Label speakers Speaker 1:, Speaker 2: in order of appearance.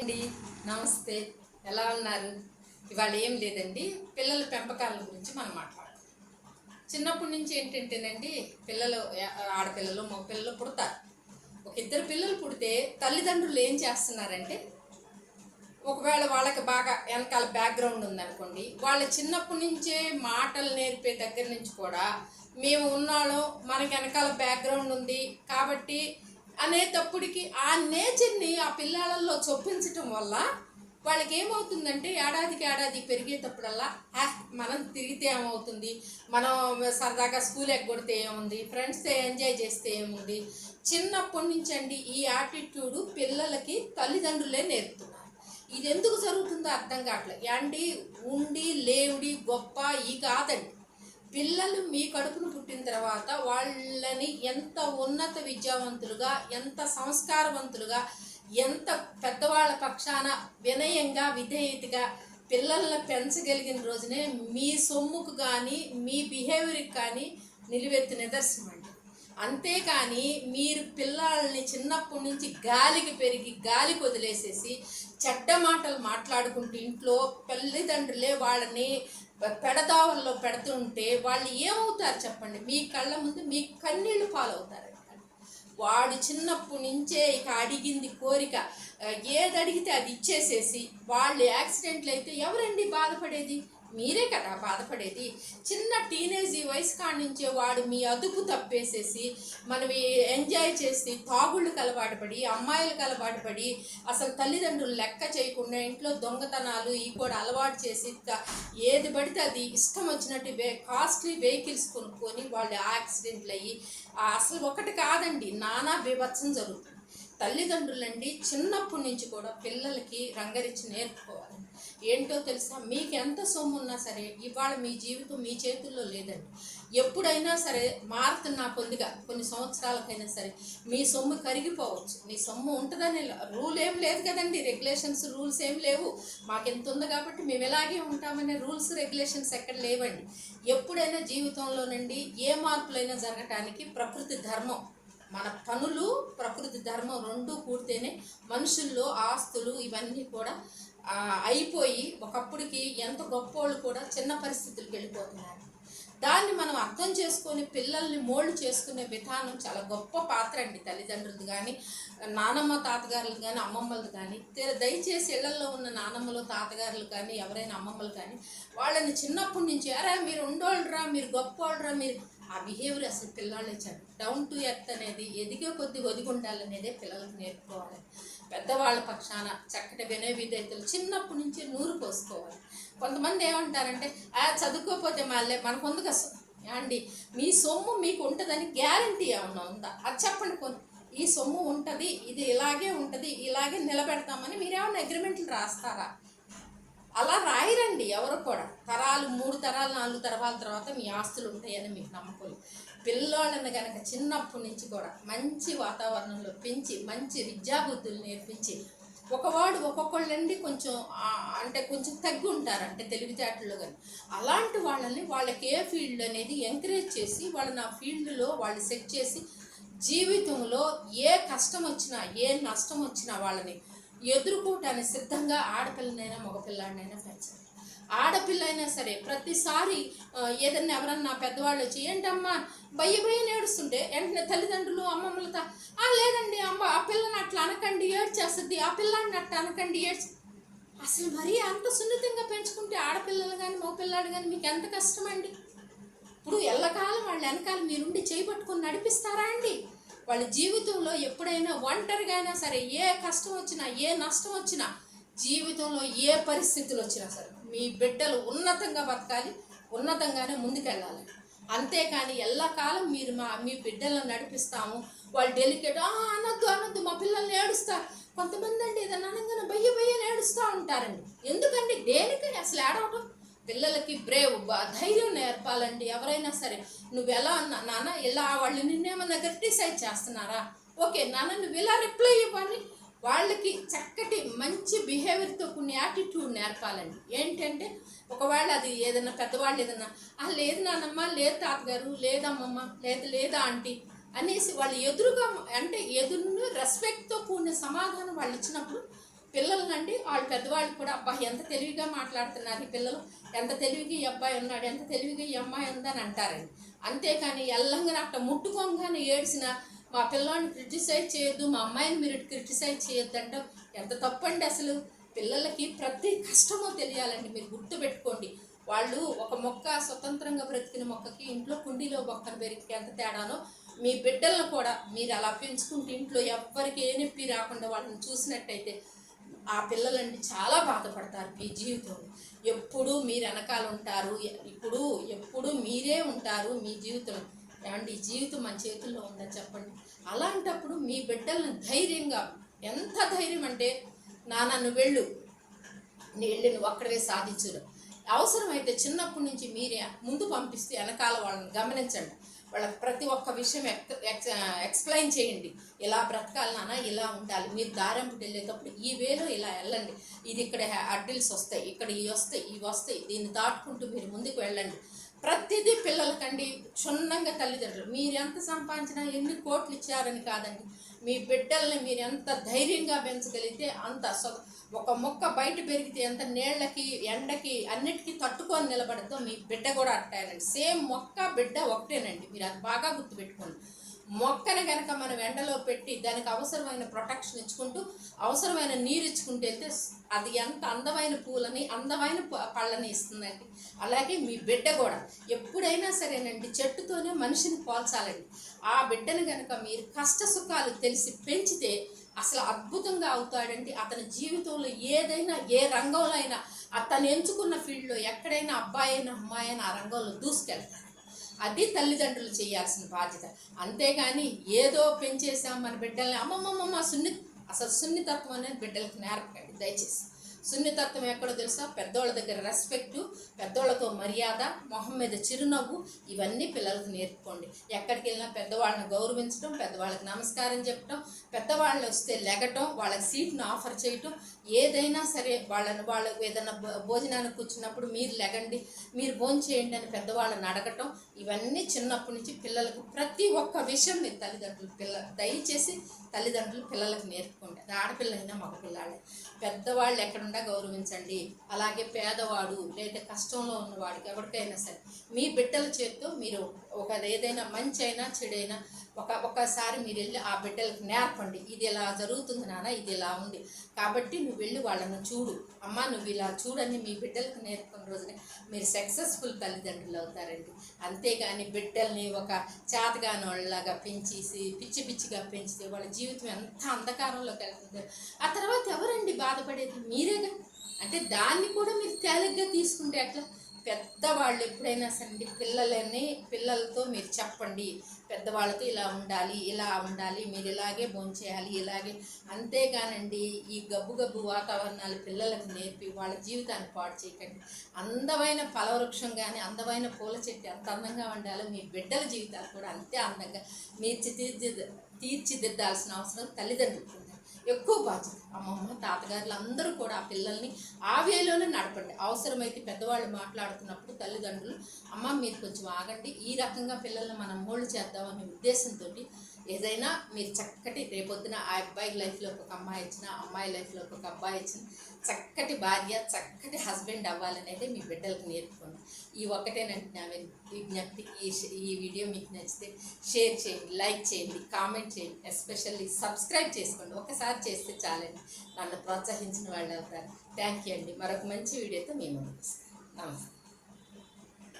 Speaker 1: అండి నమస్తే. ఎలా ఉన్నారు? ఇవాళ ఏం లేదండి పిల్లల పెంపకాల గురించి మనం మాట్లాడాలి చిన్నప్పటి నుంచి ఏంటంటేనండి పిల్లలు ఆడపిల్లలు మగ పిల్లలు పుడతారు. ఒక ఇద్దరు పిల్లలు పుడితే తల్లిదండ్రులు ఏం చేస్తున్నారంటే ఒకవేళ వాళ్ళకి బాగా వెనకాల బ్యాక్గ్రౌండ్ ఉందనుకోండి వాళ్ళ చిన్నప్పటి నుంచే మాటలు నేర్పే దగ్గర నుంచి కూడా మేము ఉన్నాళ్ళం మనకి వెనకాల బ్యాక్గ్రౌండ్ ఉంది కాబట్టి అనేటప్పటికి ఆ నేచర్ని ఆ పిల్లలలో చొప్పించటం వల్ల వాళ్ళకి ఏమవుతుందంటే ఏడాదికి ఏడాది పెరిగేటప్పుడల్లా "ఆ, మనం తిరిగితే ఏమవుతుంది? మనం సరదాగా స్కూల్ ఎగ్గొడితే ఏముంది? ఫ్రెండ్స్తో ఎంజాయ్ చేస్తే ఏముంది? చిన్నప్పటి నుంచి అండి ఈ యాటిట్యూడ్ పిల్లలకి తల్లిదండ్రులే నేర్పుతున్నారు. ఇది ఎందుకు జరుగుతుందో అర్థం కావట్లేదు. అండి ఉండి లేవుడి గొప్ప ఈ కాదండి. పిల్లలు మీ కడుపును పుట్టిన తర్వాత వాళ్ళని ఎంత ఉన్నత విద్యావంతులుగా ఎంత సంస్కారవంతులుగా ఎంత పెద్దవాళ్ళ పక్షాన వినయంగా విధేయతగా పిల్లల్ని పెంచగలిగిన రోజునే మీ సొమ్ముకు కానీ మీ బిహేవియర్కి కానీ నిలువెత్తు నిదర్శనం అండి. అంతేకాని మీరు పిల్లల్ని చిన్నప్పటి నుంచి గాలికి పెరిగి గాలికి వదిలేసేసి చెడ్డ మాటలు మాట్లాడుకుంటూ ఇంట్లో తల్లిదండ్రులే వాళ్ళని పెడదావల్లో పెడుతుంటే వాళ్ళు ఏమవుతారు చెప్పండి? మీ కళ్ళ ముందు మీ ఫాలో పాలవుతారు. వాడు చిన్నప్పటి నుంచే ఇక అడిగింది కోరిక. ఏది అడిగితే అది ఇచ్చేసేసి వాళ్ళు యాక్సిడెంట్లు అయితే ఎవరండి బాధపడేది? మీరే కదా బాధపడేది? చిన్న టీనేజ్ వయసు కాణించే నుంచే వాడు మీ అదుపు తప్పేసేసి మనం ఎంజాయ్ చేసి తాగుళ్ళకి అలవాటు పడి అమ్మాయిలకు అలవాటు పడి అసలు తల్లిదండ్రులు లెక్క చేయకుండా ఇంట్లో దొంగతనాలు ఈ కూడా అలవాటు చేసి ఏది పడితే అది ఇష్టం వచ్చినట్టు వే కాస్ట్లీ వెహికల్స్ కొనుక్కొని వాళ్ళు యాక్సిడెంట్లు అయ్యి అసలు ఒకటి కాదండి నానా బీభత్సం జరుగుతుంది. తల్లిదండ్రులండి చిన్నప్పటి నుంచి కూడా పిల్లలకి రంగరిచ్చి నేర్పుకోవాలి. ఏంటో తెలుసా? మీకు ఎంత సొమ్ము ఉన్నా సరే ఇవాళ మీ జీవితం మీ చేతుల్లో లేదండి. ఎప్పుడైనా సరే మారుతున్న కొద్దిగా కొన్ని సంవత్సరాలకైనా సరే మీ సొమ్ము కరిగిపోవచ్చు. మీ సొమ్ము ఉంటుందని రూల్ ఏం లేదు కదండి. రెగ్యులేషన్స్ రూల్స్ ఏం లేవు. మాకు ఎంత ఉంది కాబట్టి మేము ఎలాగే ఉంటామనే రూల్స్ రెగ్యులేషన్స్ ఎక్కడ లేవండి. ఎప్పుడైనా జీవితంలోనండి ఏ మార్పులైనా జరగటానికి ప్రకృతి ధర్మం. మన పనులు ప్రకృతి ధర్మం రెండు కూడితేనే మనుషుల్లో ఆస్తులు ఇవన్నీ కూడా అయిపోయి ఒకప్పటికి ఎంత గొప్పోళ్ళు కూడా చిన్న పరిస్థితులకు వెళ్ళిపోతున్నారు. దాన్ని మనం అర్థం చేసుకొని పిల్లల్ని మోల్డ్ చేసుకునే విధానం చాలా గొప్ప పాత్ర అండి తల్లిదండ్రులు కానీ నానమ్మ తాతగారులు కానీ అమ్మమ్మలు కానీ దయచేసి ఇళ్ళలో ఉన్న నానమ్మలు తాతగారులు కానీ ఎవరైనా అమ్మమ్మలు కానీ వాళ్ళని చిన్నప్పటి నుంచి అరే మీరు ఉండోళ్ళరా మీరు గొప్పోళ్ళరా మీరు ఆ బిహేవియర్ అసలు పిల్లలు ఇచ్చారు డౌన్ టు ఎర్త్ అనేది ఎదిగే కొద్ది ఒదిగి ఉండాలనేదే పిల్లలకు నేర్పుకోవాలి. పెద్దవాళ్ళ పక్షాన చక్కటి వినయ విధేయతలు చిన్నప్పటి నుంచి నూరు పోసుకోవాలి. కొంతమంది ఏమంటారంటే ఆ చదువుకోకపోతే మళ్ళీ మనకు ఉంది కష్టం అండి మీ సొమ్ము మీకు ఉంటుందని గ్యారంటీ ఏమన్నా ఉందా? అది చెప్పండి కొన్ని ఈ సొమ్ము ఉంటుంది ఇది ఇలాగే ఉంటుంది ఇలాగే నిలబెడతామని మీరేమన్నా అగ్రిమెంట్లు రాస్తారా? అలా రాయరండి ఎవరు కూడా. తరాలు మూడు తరాలు నాలుగు తరాల తర్వాత మీ ఆస్తులు ఉంటాయని మీకు నమ్మకం. పిల్లోళ్ళని కనుక చిన్నప్పటి నుంచి కూడా మంచి వాతావరణంలో పెంచి మంచి విద్యాబుద్ధులు నేర్పించి ఒకవాడు ఒక్కొక్కళ్ళండి కొంచెం అంటే కొంచెం తగ్గి ఉంటారు అంటే తెలివితేటల్లో కానీ అలాంటి వాళ్ళని వాళ్ళకి ఏ ఫీల్డ్ అనేది ఎంకరేజ్ చేసి వాళ్ళని ఆ ఫీల్డ్లో వాళ్ళు సెట్ చేసి జీవితంలో ఏ కష్టం వచ్చినా ఏ నష్టం వచ్చినా వాళ్ళని ఎదుర్కోవటానికి సిద్ధంగా ఆడపిల్లనైనా మగపిల్లాడినైనా పెంచాలి ఆడపిల్ల అయినా సరే ప్రతిసారి ఏదన్నా ఎవరన్నా పెద్దవాళ్ళు వచ్చి ఏంటమ్మా బయ్య భయ ఏడుస్తుంటే వెంటనే తల్లిదండ్రులు అమ్మమ్మలతో "ఆ, లేదండి అమ్మ ఆ పిల్లని అట్లా అనకండి ఏడ్చేస్తుంది ఆ పిల్లాడిని అట్లా అనకండి ఏడ్చి అసలు మరీ అంత సున్నితంగా పెంచుకుంటే ఆడపిల్లలు కానీ మగపిల్లాడు కానీ మీకు ఎంత కష్టం అండి ఇప్పుడు ఎల్లకాలం వాళ్ళ వెనకాల మీరుండి చేపట్టుకొని నడిపిస్తారా అండి? వాళ్ళ జీవితంలో ఎప్పుడైనా ఒంటరిగా అయినా సరే ఏ కష్టం వచ్చినా ఏ నష్టం వచ్చినా జీవితంలో ఏ పరిస్థితులు వచ్చినా సరే మీ బిడ్డలు ఉన్నతంగా బతకాలి ఉన్నతంగానే ముందుకెళ్ళాలి. అంతేకాని ఎల్లకాలం మీరు మా మీ బిడ్డలను నడిపిస్తాము. వాళ్ళు డెలికేట్ "ఆ, అనొద్దు అనొద్దు మా పిల్లల్ని ఏడుస్తారు కొంతమంది అండి ఏదన్నా అనగానే భయ్య ఏడుస్తూ ఉంటారండి. ఎందుకండి? దేనికని అసలు ఏడవటం? పిల్లలకి బ్రేవ్ ధైర్యం నేర్పాలండి. ఎవరైనా సరే నువ్వు ఎలా అన్నా నాన్న ఇలా వాళ్ళు నిన్నేమన్నా క్రిటిసైజ్ చేస్తున్నారా? ఓకే నాన్న నువ్వు ఇలా రిప్లై ఇవ్వాలి వాళ్ళకి చక్కటి మంచి బిహేవియర్తో కొన్ని యాటిట్యూడ్ నేర్పాలండి. ఏంటంటే ఒకవేళ అది ఏదైనా పెద్దవాళ్ళు ఏదన్నా "ఆ, లేదు నాన్నమ్మ లేదు తాతగారు లేదమ్మమ్మ లేదు లేదా ఆంటీ అనేసి వాళ్ళు ఎదురుగా అంటే ఎదురును రెస్పెక్ట్తో కూడిన సమాధానం వాళ్ళు ఇచ్చినప్పుడు పిల్లలనండి వాళ్ళ పెద్దవాళ్ళు కూడా అబ్బా ఎంత తెలివిగా మాట్లాడుతున్నారు ఈ పిల్లలు ఎంత తెలివిగా ఈ అబ్బాయి ఉన్నాడు ఎంత తెలివిగా ఈ అమ్మాయి ఉందని అంటారండి. అంతేకాని ఎల్లంగా అట్ట ముట్టుకోగానే ఏడ్చిన మా పిల్లల్ని క్రిటిసైజ్ చేయొద్దు మా అమ్మాయిని మీరు క్రిటిసైజ్ చేయొద్దు అంటే ఎంత తప్పండి అసలు? పిల్లలకి ప్రతి కష్టమో తెలియాలండి మీరు గుర్తుపెట్టుకోండి. వాళ్ళు ఒక మొక్క స్వతంత్రంగా బ్రతికిన మొక్కకి ఇంట్లో కుండీలో మొక్కను పెరిగితే ఎంత తేడానో మీ బిడ్డలను కూడా మీరు అలా పెంచుకుంటే ఇంట్లో ఎవ్వరికి ఏ నొప్పి రాకుండా వాళ్ళని చూసినట్టయితే ఆ పిల్లలండి చాలా బాధపడతారు మీ జీవితంలో ఎప్పుడు మీరు వెనకాల ఉంటారు ఇప్పుడు ఎప్పుడు మీరే ఉంటారు మీ జీవితం ఏమండి జీవితం మన చేతుల్లో ఉందని చెప్పండి. అలాంటప్పుడు మీ బిడ్డలను ధైర్యంగా ఎంత ధైర్యం అంటే నాన్న నువ్వు వెళ్ళు నీ నువ్వు అక్కడే సాధించరు అవసరమైతే చిన్నప్పటి నుంచి మీరే ముందు పంపిస్తే వెనకాల వాళ్ళని గమనించండి. వాళ్ళకి ప్రతి ఒక్క విషయం ఎక్ ఎక్స్ ఎక్స్ప్లెయిన్ చేయండి. ఇలా బ్రతకాలి నాన్న ఇలా ఉండాలి? మీరు దారింపుటి వెళ్ళేటప్పుడు ఈ వేలో ఇలా వెళ్ళండి. ఇది ఇక్కడ అడ్డిల్స్ వస్తాయి ఇక్కడ ఇవి వస్తాయి ఇవి వస్తాయి. దీన్ని దాటుకుంటూ మీరు ముందుకు వెళ్ళండి. ప్రతిదీ పిల్లలకండి క్షుణ్ణంగా తల్లిదండ్రులు. మీరు ఎంత సంపాదించినా ఎన్ని కోట్లు ఇచ్చారని కాదండి. మీ బిడ్డల్ని మీరు ఎంత ధైర్యంగా పెంచగలిగితే అంత సొ- ఒక మొక్క బయట పెరిగితే ఎంత నీళ్ళకి ఎండకి అన్నిటికీ తట్టుకొని నిలబడద్దో మీ బిడ్డ కూడా అట్టానండి సేమ్ మొక్క బిడ్డ ఒకటేనండి. మీరు అది బాగా గుర్తుపెట్టుకోండి. మొక్కని కనుక మనం ఎండలో పెట్టి దానికి అవసరమైన ప్రొటెక్షన్ ఇచ్చుకుంటూ అవసరమైన నీరు ఇచ్చుకుంటూ వెళ్తే అది ఎంత అందమైన పూలని అందమైన ప- పళ్ళని ఇస్తుందండి. అలాగే మీ బిడ్డ కూడా ఎప్పుడైనా సరేనండి చెట్టుతోనే మనిషిని పోల్చాలండి. ఆ బిడ్డను కనుక మీరు కష్ట సుఖాలు తెలిసి పెంచితే అసలు అద్భుతంగా అవుతాడండి. అతని జీవితంలో ఏదైనా ఏ రంగంలో అయినా అతను ఎంచుకున్న ఫీల్డ్లో ఎక్కడైనా అబ్బాయి అయినా అమ్మాయి అయినా ఆ రంగంలో దూసుకెళ్తాడు. అది తల్లిదండ్రులు చేయాల్సిన బాధ్యత. అంతేగాని ఏదో పెంచేసాం మన బిడ్డల్ని అమ్మమ్మమ్మ సున్ని అసలు సున్నితత్వం అనేది బిడ్డలకు నేర్పకండి దయచేసి. సున్నితత్వం ఎక్కడో తెలుసా? పెద్దోళ్ళ దగ్గర రెస్పెక్ట్ పెద్దోళ్ళతో మర్యాద మొహం మీద చిరునవ్వు ఇవన్నీ పిల్లలకు నేర్పుకోండి. ఎక్కడికి వెళ్ళినా పెద్దవాళ్ళని గౌరవించడం పెద్దవాళ్ళకి నమస్కారం చెప్పడం పెద్దవాళ్ళు వస్తే లెగటం వాళ్ళకి సీట్ను ఆఫర్ చేయటం ఏదైనా సరే వాళ్ళని వాళ్ళకి ఏదైనా భోజనానికి కూర్చున్నప్పుడు మీరు లెగండి మీరు భోజనం చేయండి అని పెద్దవాళ్ళని అడగటం ఇవన్నీ చిన్నప్పటి నుంచి పిల్లలకు ప్రతి ఒక్క విషయం మీరు తల్లిదండ్రులు పిల్ల దయచేసి తల్లిదండ్రులు పిల్లలకు నేర్పుకోండి. ఆడపిల్లలైనా మగ మగపిల్లాడే పెద్దవాళ్ళు ఎక్కడ తప్పకుండా గౌరవించండి. అలాగే పేదవాడు లేదా కష్టంలో ఉన్నవాడికి ఎవరికైనా సరే మీ బిడ్డల చేత్తో మీరు ఒక ఏదైనా మంచి అయినా చెడైనా ఒక ఒకసారి మీరు వెళ్ళి ఆ బిడ్డలకు నేర్పండి. ఇది ఇలా జరుగుతుంది నాన్న ఇది ఇలా ఉంది. కాబట్టి నువ్వు వెళ్ళి వాళ్ళని చూడు. అమ్మ నువ్వు ఇలా చూడని మీ బిడ్డలకు నేర్పుకున్న రోజునే మీరు సక్సెస్ఫుల్ తల్లిదండ్రులు అవుతారండి. అంతేగాని బిడ్డల్ని ఒక చేతగాని వాళ్ళలాగా పెంచేసి పిచ్చి పిచ్చిగా పెంచితే వాళ్ళ జీవితం ఎంత అంధకారంలోకి వెళ్తుంది. ఆ తర్వాత ఎవరండి బాధపడేది? మీరేగా? అంటే దాన్ని కూడా మీరు తేలిగ్గా తీసుకుంటే అట్లా పెద్దవాళ్ళు ఎప్పుడైనా సరే పిల్లలని పిల్లలతో మీరు చెప్పండి. పెద్దవాళ్ళతో ఇలా ఉండాలి ఇలా ఉండాలి మీరు ఇలాగే భోంచేయాలి ఇలాగే. అంతేగానండి ఈ గబ్బు గబ్బు వాతావరణాలు పిల్లలకు నేర్పి వాళ్ళ జీవితాన్ని పాడు చేయకండి. అందమైన ఫలవృక్షం కానీ అందమైన పూల చెట్టు ఎంత అందంగా ఉండాలో మీ బిడ్డల జీవితాలు కూడా అంతే అందంగా. మీర్చి తీర్చి తీర్చిదిద్దాల్సిన అవసరం తల్లిదండ్రులకు ఎక్కువ బాధ్యత. అమ్మమ్మ తాతగారులు అందరూ కూడా ఆ పిల్లల్ని ఆ వేలోనే నడపండి. అవసరమైతే పెద్దవాళ్ళు మాట్లాడుతున్నప్పుడు తల్లిదండ్రులు అమ్మ మీరు కొంచెం ఆగండి. ఈ రకంగా పిల్లల్ని మనం మోల్డ్ చేద్దామనే ఉద్దేశంతో ఏదైనా మీరు చక్కటి రేపొద్దున ఆ అబ్బాయి లైఫ్లో ఒక అమ్మాయి ఇచ్చిన అమ్మాయి లైఫ్లో ఒక అబ్బాయి ఇచ్చిన చక్కటి భార్య చక్కటి హస్బెండ్ అవ్వాలనేది మీ బిడ్డలకు నేర్చుకోండి ఈ ఒక్కటేనంటే నా విజ్ఞప్తి ఈ ఈ వీడియో మీకు నచ్చితే షేర్ చేయండి లైక్ చేయండి కామెంట్ చేయండి ఎస్పెషల్లీ సబ్స్క్రైబ్ చేసుకోండి. ఒకసారి చేస్తే చాలండి. నన్ను ప్రోత్సహించిన వాళ్ళు అవుతారు థ్యాంక్ యూ అండి. మరొక మంచి వీడియోతో మేము నమస్తే